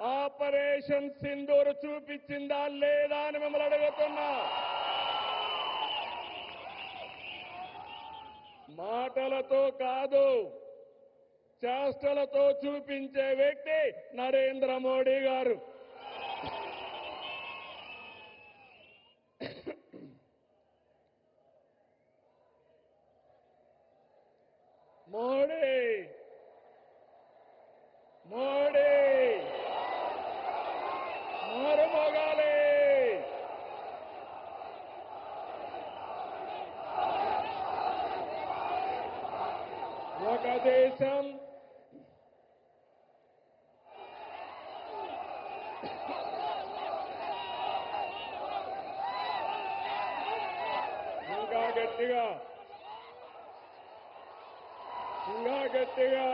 Operation Sindoor చూపించిందా లేదా అని మిమ్మల్ని అడుగుతున్నా. మాటలతో కాదు చేష్టలతో చూపించే వ్యక్తి నరేంద్ర మోడీ గారు. మోడీ మోడీ పోగాలి ఒక దేశం ఇంకా గట్టిగా. ఇంకా గట్టిగా.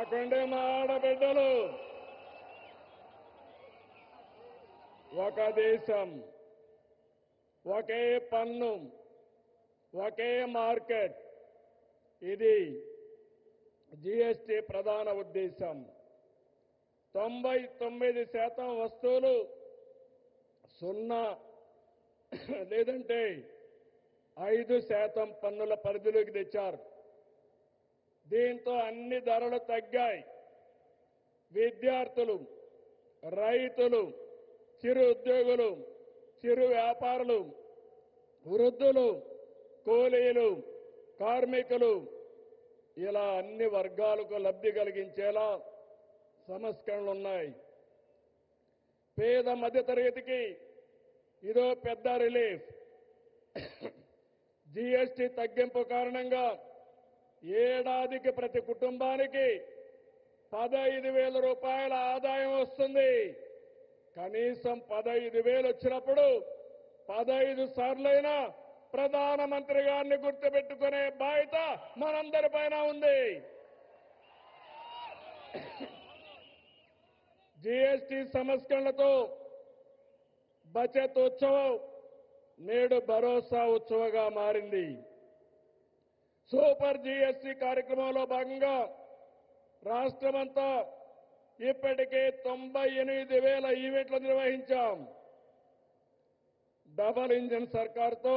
అక్కడే మా ఆడబిడ్డలు. ఒక దేశం ఒకే పన్ను ఒకే మార్కెట్. ఇది జిఎస్టి ప్రధాన ఉద్దేశం. తొంభై తొమ్మిది శాతం వస్తువులు సున్నా లేదంటే ఐదు శాతం పన్నుల పరిధిలోకి తెచ్చారు. దీంతో అన్ని ధరలు తగ్గాయి. విద్యార్థులు రైతులు చిరు ఉద్యోగులు చిరు వ్యాపారులు వృద్ధులు కూలీలు కార్మికులు ఇలా అన్ని వర్గాలకు లబ్ధి కలిగించేలా సంస్కరణలు ఉన్నాయి. పేద మధ్యతరగతికి ఇదో పెద్ద రిలీఫ్. జీఎస్టీ తగ్గింపు కారణంగా ఏడాదికి ప్రతి కుటుంబానికి పదహైదు వేల రూపాయల ఆదాయం వస్తుంది. కనీసం పదహైదు వేలు వచ్చినప్పుడు పదహైదు సార్లైనా ప్రధానమంత్రి గారిని గుర్తుపెట్టుకునే బాధ్యత మనందరిపైన ఉంది. జీఎస్టీ సంస్కరణలతో బచత్ ఉత్సవం నేడు భరోసా ఉత్సవగా మారింది. సూపర్ జీఎస్టీ కార్యక్రమంలో భాగంగా రాష్ట్రమంతా ఇప్పటికే తొంభై ఎనిమిది వేల ఈవెంట్లు నిర్వహించాం. డబల్ ఇంజన్ సర్కార్తో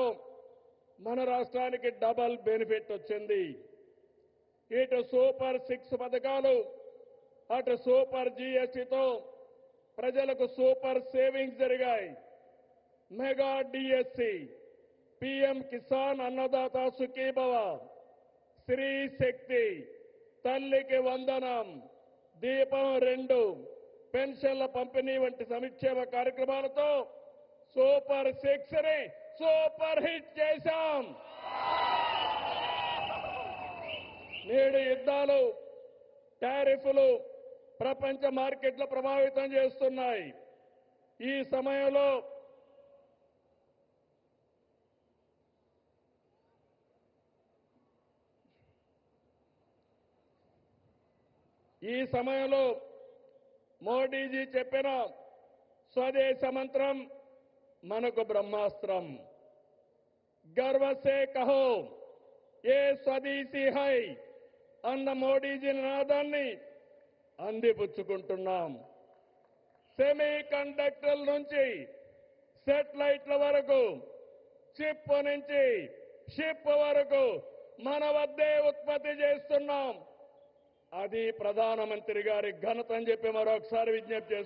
మన రాష్ట్రానికి డబల్ బెనిఫిట్ వచ్చింది. ఇటు సూపర్ సిక్స్ పథకాలు అటు సూపర్ జీఎస్టీతో ప్రజలకు సూపర్ సేవింగ్స్ జరిగాయి. Mega DSC PM Kisan Annadata Sukhibhava Stree Shakti తల్లికి వందనం. దీపం రెండు పెన్షన్ల పంపిణీ వంటి సంక్షేమ కార్యక్రమాలతో సూపర్ సిక్స్ని సూపర్ హిట్ చేశాం. నేడు యుద్ధాలు టారిఫ్లు ప్రపంచ మార్కెట్లు ప్రభావితం చేస్తున్నాయి. ఈ సమయంలో ఈ సమయంలో మోడీజీ చెప్పిన స్వదేశ మంత్రం మనకు బ్రహ్మాస్త్రం. గర్వసే కహో ఏ స్వదేశీ హై అన్న మోడీజీ నినాదాన్ని అందిపుచ్చుకుంటున్నాం. సెమీ కండక్టర్ల నుంచి సెటిలైట్ల వరకు చిప్ నుంచి షిప్ వరకు మన వద్దే ఉత్పత్తి చేస్తున్నాం. అది ప్రధానమంత్రి గారి ఘనత అని చెప్పి మరొకసారి విజ్ఞప్తి చేస్తున్నాం